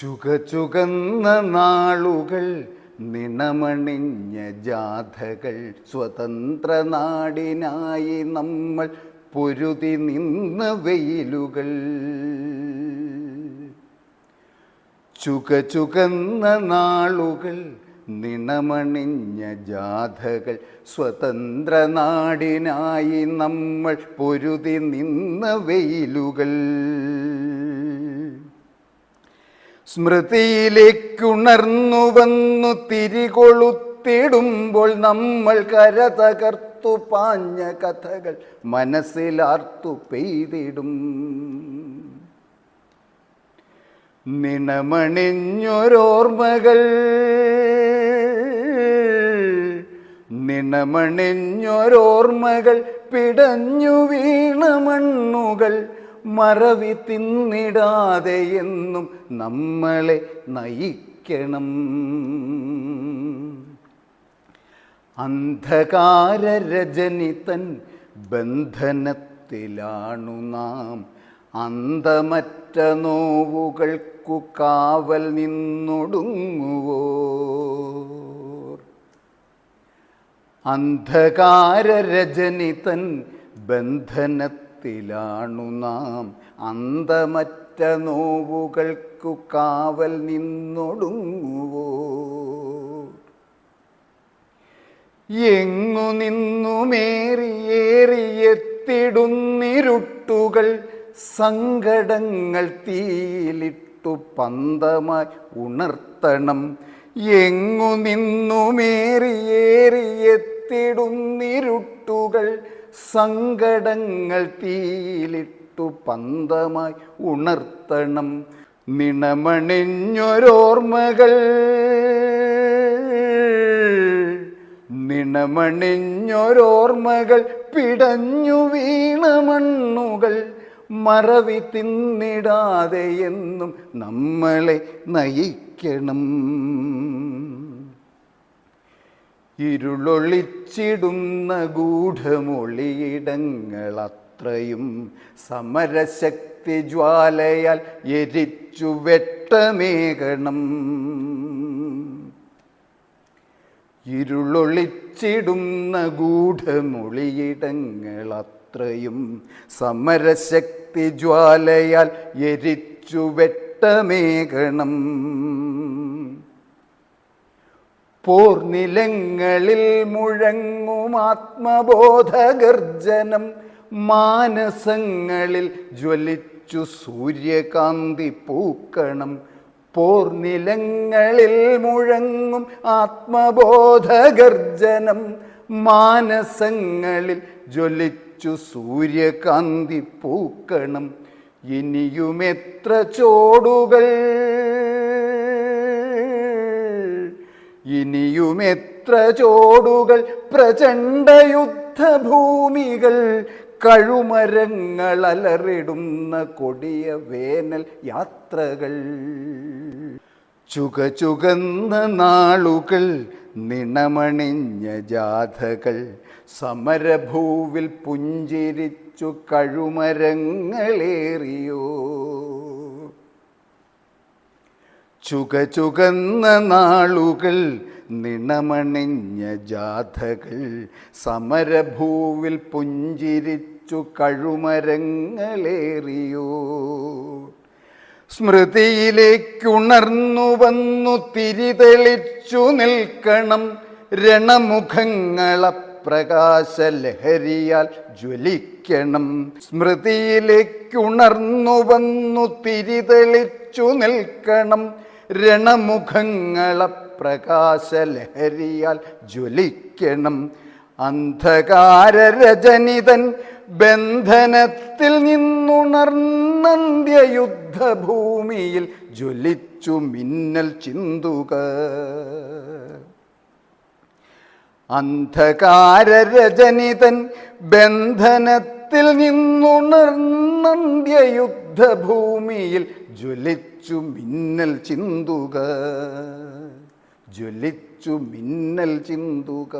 ചുകചുകന്ന നാളുകൾ നിണമണിഞ്ഞ ജാഥകൾ. സ്വതന്ത്ര നാടിനായി നമ്മൾ പൊരുതി നിന്ന വെയിലുകൾ. ചുകചുകന്ന നാളുകൾ നിണമണിഞ്ഞ ജാഥകൾ. സ്വതന്ത്ര നാടിനായി നമ്മൾ പൊരുതി നിന്ന വെയിലുകൾ. സ്മൃതിയിലേക്കുണർന്നു വന്നു തിരികൊളുത്തിടുമ്പോൾ നമ്മൾ കരതകർത്തു പാഞ്ഞ കഥകൾ മനസ്സിലാർത്തു പെയ്തിടും. നിണമണിഞ്ഞൊരോർമ്മകൾ നിണമണിഞ്ഞൊരോർമ്മകൾ പിടഞ്ഞു വീണ മണ്ണുകൾ മറവി തിന്നിടാതെ എന്നും നമ്മളെ നയിക്കണം. അന്ധകാര രജനി തൻ ബന്ധനത്തിലാണു നാം. അന്തമറ്റ നോവുകൾക്കു കാവൽ നിന്നൊടുങ്ങുവോ? അന്ധകാര രജനി തൻ ബന്ധനത്തിലാണു നാം അന്തമറ്റ നോവുകൾക്കു കാവൽ നിന്നൊടുങ്ങുവോ? എങ്ങു നിന്നുമേറിയേറിയെത്തിടുന്നിരുട്ടുകൾ സങ്കടങ്ങൾ തീയിലിട്ടു പന്തമായി ഉണർത്തണം. എങ്ങു നിന്നുമേറിയേറിയെത്തിടുന്നിരുട്ടുകൾ സങ്കടങ്ങൾ തീയിലിട്ടു പന്തമായി ഉണർത്തണം. നിണമണിഞ്ഞൊരോർമ്മകൾ. നിണമണിഞ്ഞൊരോർമ്മകൾ പിടഞ്ഞു വീണ മണ്ണുകൾ. മറവി തിന്നിടാതെ എന്നും നമ്മളെ നയിക്കണം. ഇരുളൊളിച്ചിടുന്ന ഗൂഢമൊളിയിടങ്ങളത്രയും സമരശക്തി ജ്വാലയാൽ എരിച്ചു വെട്ടമേകണം. ഇരുളൊളിച്ചിടുന്ന ഗൂഢമൊളിയിടങ്ങളത്രയും സമരശക്തി ജ്വാലയാൽ എരിച്ചു വെട്ടമേകണം. പോർനിലങ്ങളിൽ മുഴങ്ങും ആത്മബോധഗർജനം. മാനസങ്ങളിൽ ജ്വലിച്ചു സൂര്യകാന്തി പൂക്കണം. പോർനിലങ്ങളിൽ മുഴങ്ങും ആത്മബോധഗർജനം. മാനസങ്ങളിൽ ജ്വലിച്ചു സൂര്യകാന്തി പൂക്കണം. ഇനിയുമെത്ര ചോടുകൾ ഇനിയുമെത്ര ചോടുകൾ പ്രചണ്ഡ യുദ്ധഭൂമികൾ കഴുമരങ്ങൾ അലറിടുന്ന കൊടിയ വേനൽ യാത്രകൾ. ചുക ചുകന്ന നാളുകൾ നിണമണിഞ്ഞ ജാഥകൾ സമരഭൂവിൽ പുഞ്ചിരിച്ചു കഴുമരങ്ങളേറിയോ. ചുകചുകന്ന നാളുകൾ നിണമണിഞ്ഞ ജാഥകൾ സമരഭൂവിൽ പുഞ്ചിരിച്ചു കഴുമരങ്ങളേറിയോ. സ്മൃതിയിലേക്കുണർന്നു വന്നു തിരിതെളിച്ചു നിൽക്കണം രണമുഖങ്ങളെ പ്രകാശലഹരിയാൽ ജ്വലിക്കണം. സ്മൃതിയിലേക്കുണർന്നു വന്നു തിരിതെളിച്ചു നിൽക്കണം രണമുഖങ്ങളെ പ്രകാശലഹരിയാൽ ജ്വലിക്കണം. അന്ധകാര രജനിതൻ ബന്ധനത്തിൽ നിന്നുണർന്നന്ത്യയുദ്ധഭൂമിയിൽ ജ്വലിച്ചു മിന്നൽ ചിന്തുക അന്ധകാര രജനിതൻ ബന്ധനത്തിൽ നിന്നുണർന്നന്ത്യയുദ്ധഭൂമിയിൽ ജ്വലിച്ചു മിന്നൽ ചിന്തുക ജ്വലിച്ചു മിന്നൽ ചിന്തുക